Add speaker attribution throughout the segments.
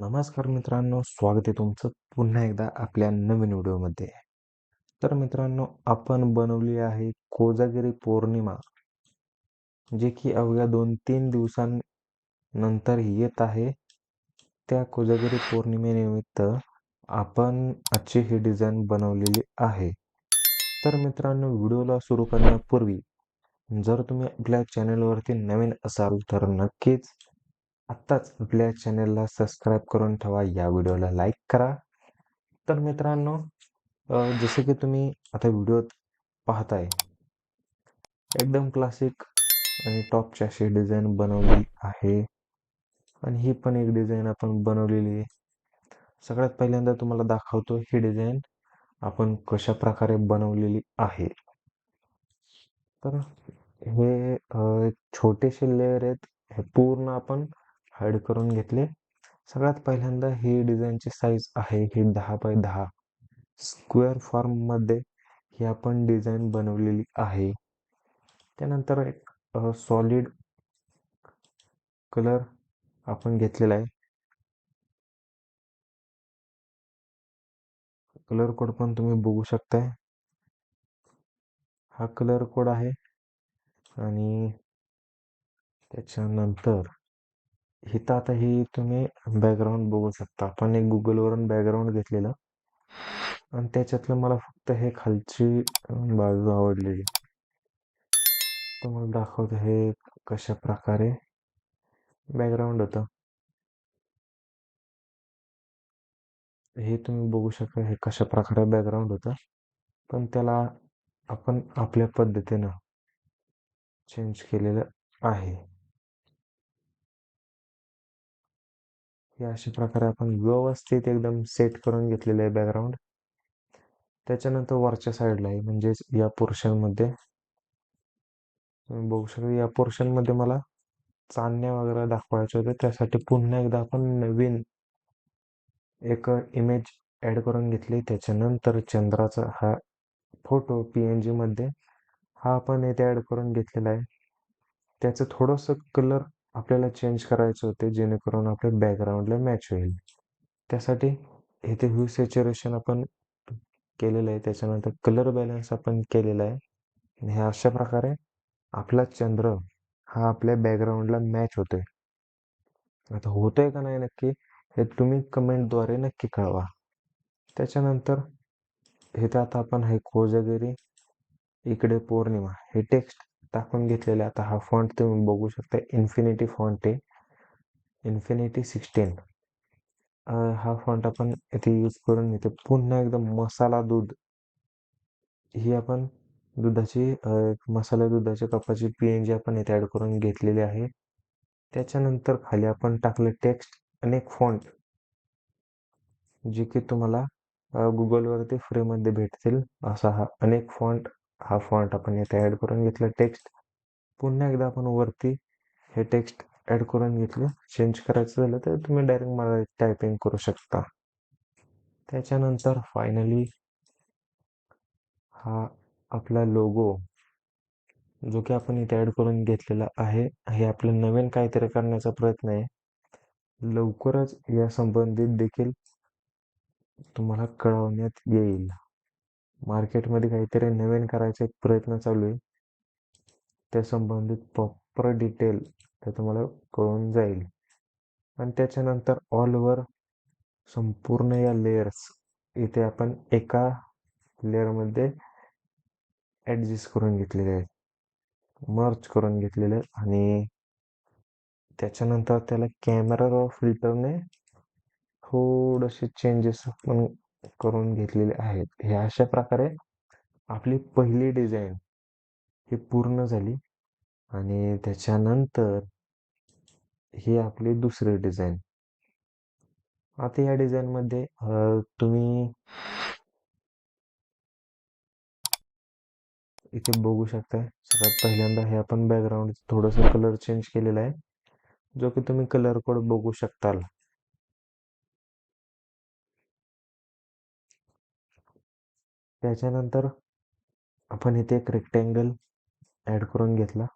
Speaker 1: नमस्कार मित्रांनो स्वागत आहे तुमचं पुन्हा एकदा आपल्या नवीन व्हिडिओमध्ये. तर मित्रांनो आपण बनवली आहे कोजागिरी पौर्णिमा जे की अवघ्या दोन तीन दिवसांनंतर येत आहे. त्या कोजागिरी पौर्णिमेनिमित्त आपण आजची ही डिझाईन बनवलेली आहे. तर मित्रांनो व्हिडिओला सुरू करण्यापूर्वी जर तुम्ही आपल्या चॅनलवरती नवीन असाल तर नक्कीच आत्ताच आपल्या चॅनेलला सबस्क्राईब करून ठेवा या व्हिडिओला लाईक करा. तर मित्रांनो जसे की तुम्ही आता व्हिडिओत पाहताय एकदम क्लासिक आणि टॉपची अशी डिझाईन बनवली आहे. आणि ही पण एक डिझाईन आपण बनवलेली आहे. सगळ्यात पहिल्यांदा तुम्हाला दाखवतो ही डिझाईन आपण कशा प्रकारे बनवलेली आहे. तर हे छोटेसे लेअर आहेत. हे पूर्ण आपण हाईड करून घेतले. सगळ्यात पहिल्यांदा ही डिझाईनची साईज आहे ही दहा बाय दहा. स्क्वेअर फॉर्ममध्ये ही आपण डिझाईन बनवलेली आहे. त्यानंतर एक सॉलिड कलर आपण घेतलेला आहे. कलर कोड पण तुम्ही बघू शकताय. हा कलर कोड आहे. आणि त्याच्यानंतर इथं आता ही तुम्ही बॅकग्राऊंड बघू शकता. आपण एक गुगलवरून बॅकग्राऊंड घेतलेलं. आणि त्याच्यातलं मला फक्त हे खालची बाजू आवडलेली. तुम्हाला दाखवतो हे कशा प्रकारे बॅकग्राऊंड होतं. हे तुम्ही बघू शकता हे कशा प्रकारे बॅकग्राऊंड होतं. पण त्याला आपण आपल्या पद्धतीनं चेंज केलेलं आहे. हे अशा प्रकारे आपण व्यवस्थित एकदम सेट करून घेतलेलं आहे बॅकग्राऊंड त्याच्यानंतर वरच्या साईडला आहे म्हणजेच या पोर्शनमध्ये तुम्ही बघू शकता या पोर्शनमध्ये मला चांदण्या वगैरे दाखवायचे होते. त्यासाठी पुन्हा एकदा आपण नवीन एक इमेज ॲड करून घेतली. त्याच्यानंतर चंद्राचा हा फोटो पी एन जीमध्ये हा आपण येथे ॲड करून घेतलेला आहे. त्याचं थोडंसं कलर आपल्याला चेंज करायचे होते जेणेकरून आपल्या बॅकग्राऊंडला मॅच होईल. त्यासाठी इथे ह्यू सेच्युरेशन आपण केलेलं आहे त्याच्यानंतर कलर बॅलन्स आपण केलेला आहे. आणि हे अशा प्रकारे आपला चंद्र हा आपल्या बॅकग्राऊंडला मॅच होतोय. आता होतोय का नाही नक्की हे तुम्ही कमेंटद्वारे नक्की कळवा. त्याच्यानंतर हे तर आता आपण हे कोजागिरी इकडे पौर्णिमा हे टेक्स्ट टाकून घेतलेले आता हा फॉन्ट तुम्ही बघू शकता इन्फिनिटी फॉन्ट आहे. इन्फिनिटी सिक्स्टीन हा फॉन्ट आपण इथे यूज करून घेतो पुन्हा एकदम मसाला दूध. ही आपण दुधाची मसाला दुधाच्या कपाची पी एन जी आपण इथे ॲड करून घेतलेली आहे. त्याच्यानंतर खाली आपण टाकलं टेक्स्ट अनेक फॉन्ट जे की तुम्हाला गुगलवरती फ्रीमध्ये भेटतील. असा हा अनेक फॉन्ट हा फॉन्ट आपण इथे ॲड करून घेतलं टेक्स्ट पुन्हा एकदा आपण वरती हे टेक्स्ट ॲड करून घेतलं. चेंज करायचं झालं तर तुम्ही डायरेक्ट मला टायपिंग करू शकता. त्याच्यानंतर फायनली हा आपला लोगो जो की आपण इथे ॲड करून घेतलेला आहे हे आपलं नवीन काहीतरी करण्याचा प्रयत्न आहे. लवकरच या संबंधित देखील तुम्हाला कळवण्यात येईल. मार्केटमध्ये काहीतरी नवीन करायचा एक प्रयत्न चालू आहे. त्या संबंधित प्रॉपर डिटेल ते तुम्हाला कळून जाईल. आणि त्याच्यानंतर ऑल ओव्हर संपूर्ण या लेयर्स इथे आपण एका लेअरमध्ये ॲडजस्ट करून घेतलेले आहेत. मर्च करून घेतलेले आणि त्याच्यानंतर त्याला कॅमेरा फिल्टरने थोडेसे चेंजेस पण करून घेतलेले आहेत. हे अशा प्रकारे आपली पहिली डिझाईन ही पूर्ण झाली आणि त्याच्यानंतर ही आपली दुसरी डिझाईन. आता या डिझाईनमध्ये तुम्ही इथे बघू शकता सगळ्यात पहिल्यांदा हे आपण बॅकग्राऊंड थोडंसं कलर चेंज केलेला आहे. जो की तुम्ही कलर कोड बघू शकताल. त्याच्यानंतर आपण इथे एक रेक्टँगल ॲड करून घेतला.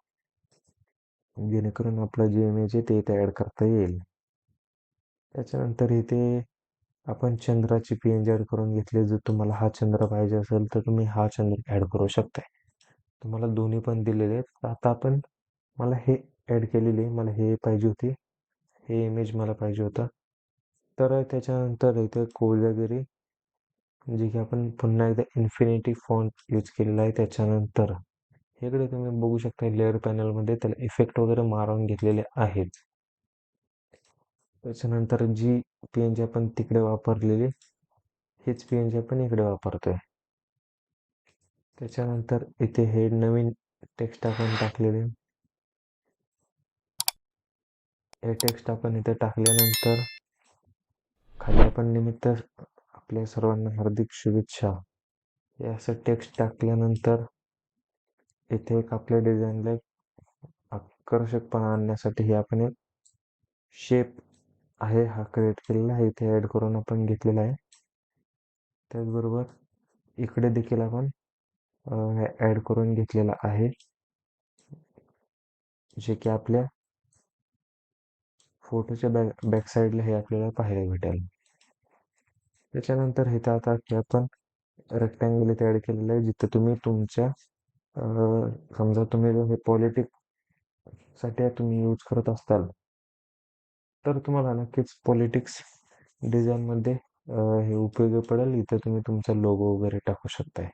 Speaker 1: जेणेकरून आपलं जे इमेज आहे ते इथे ॲड करता येईल. त्याच्यानंतर इथे आपण चंद्राची पी एन जी ॲड करून घेतली. जर तुम्हाला हा चंद्र पाहिजे असेल तर तुम्ही हा चंद्र ॲड करू शकताय. तुम्हाला दोन्ही पण दिलेले आहेत. तर आता आपण मला हे ॲड केलेली आहे. मला हे पाहिजे होती. हे इमेज मला पाहिजे होतं. तर त्याच्यानंतर इथे कोजागिरी जे की आपण पुन्हा एकदा इन्फिनिटी फॉन्ट यूज केलेला आहे त्याच्यानंतर. इकडे तुम्ही बघू शकता लेअर पॅनलमध्ये त्याला इफेक्ट वगैरे मारून घेतलेले आहेत. त्याच्यानंतर जी पी एन जी आपण तिकडे वापरलेली हेच पी एन जी आपण इकडे वापरतोय. त्याच्यानंतर इथे हे नवीन टेक्स्ट आपण टाकलेले. हे टेक्स्ट आपण इथे टाकल्यानंतर खाली आपण निमित्त आपल्या सर्वांना हार्दिक शुभेच्छा. हे असं टेक्स्ट टाकल्यानंतर इथे एक आपल्या डिझाईनला आकर्षकपणा आणण्यासाठी हे आपण एक शेप आहे हा क्रिएट केलेला आहे. इथे ॲड करून आपण घेतलेला आहे. त्याचबरोबर इकडे देखील आपण ॲड करून घेतलेला आहे. जे की आपल्या फोटोच्या बॅक बॅक साईडला हे आपल्याला पाहायला भेटेल. त्याच्यानंतर हे आता आपण रेक्टँगल इथे ॲड केलेलं आहे जिथं तुम्ही तुमच्या समजा तुम्ही हे पॉलिटिक्ससाठी तुम्ही यूज करत असताल तर तुम्हाला नक्कीच पॉलिटिक्स डिझाईनमध्ये हे उपयोगी पडेल. इथं तुम्ही तुमचा लोगो वगैरे टाकू शकताय.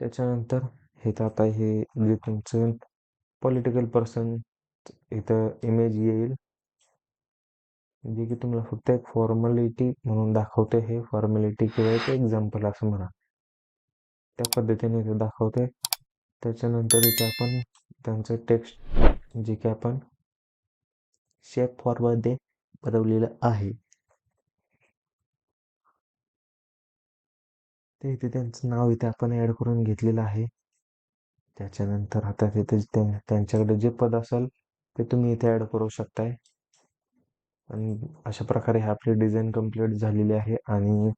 Speaker 1: त्याच्यानंतर हे तर आता हे जे तुमचं पॉलिटिकल पर्सन इथं इमेज येईल जे की तुम्हाला फक्त एक फॉर्मॅलिटी म्हणून दाखवते हे. फॉर्मॅलिटी किंवा एक एक्झाम्पल असं म्हणा. त्या पद्धतीने ते दाखवते. त्याच्यानंतर इथे आपण त्यांचं टेक्स्ट जे की आपण शेप फॉर्ममध्ये बनवलेलं आहे. ते इथे त्यांचं नाव इथे आपण ॲड करून घेतलेलं आहे. त्याच्यानंतर आता तिथे त्यांच्याकडे जे पद असेल ते तुम्ही इथे ॲड करू शकताय. आणि अशा प्रकारे हे आपली डिझाईन कंप्लीट झालेली आहे आणि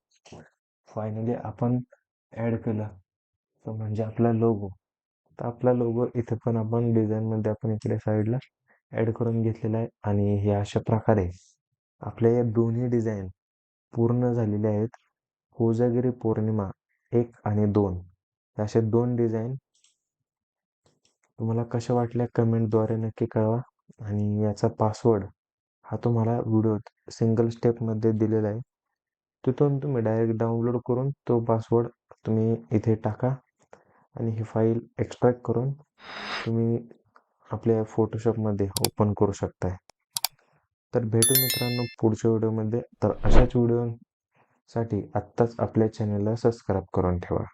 Speaker 1: फायनली आपण ॲड केलं. तर म्हणजे आपला लोगो. तर आपला लोगो इथे पण आपण डिझाईनमध्ये आपण इकडे साईडला ॲड करून घेतलेला आहे आणि हे अशा प्रकारे आपल्या या दोन्ही डिझाईन पूर्ण झालेले आहेत. कोजागिरी पौर्णिमा एक आणि दोन. असे दोन डिझाईन तुम्हाला कशा वाटल्या कमेंटद्वारे नक्की कळवा आणि याचा पासवर्ड हा तुम्हाला व्हिडिओ सिंगल स्टेपमध्ये दिलेला आहे. तिथून तुम्ही डायरेक्ट डाउनलोड करून तो पासवर्ड तुम्ही इथे टाका आणि ही फाईल एक्स्ट्रॅक्ट करून तुम्ही आपल्या फोटोशॉपमध्ये ओपन करू शकताय. तर भेटू मित्रांनो पुढच्या व्हिडिओमध्ये तर अशाच व्हिडिओसाठी आत्ताच आपल्या चॅनलला सबस्क्राईब करून ठेवा.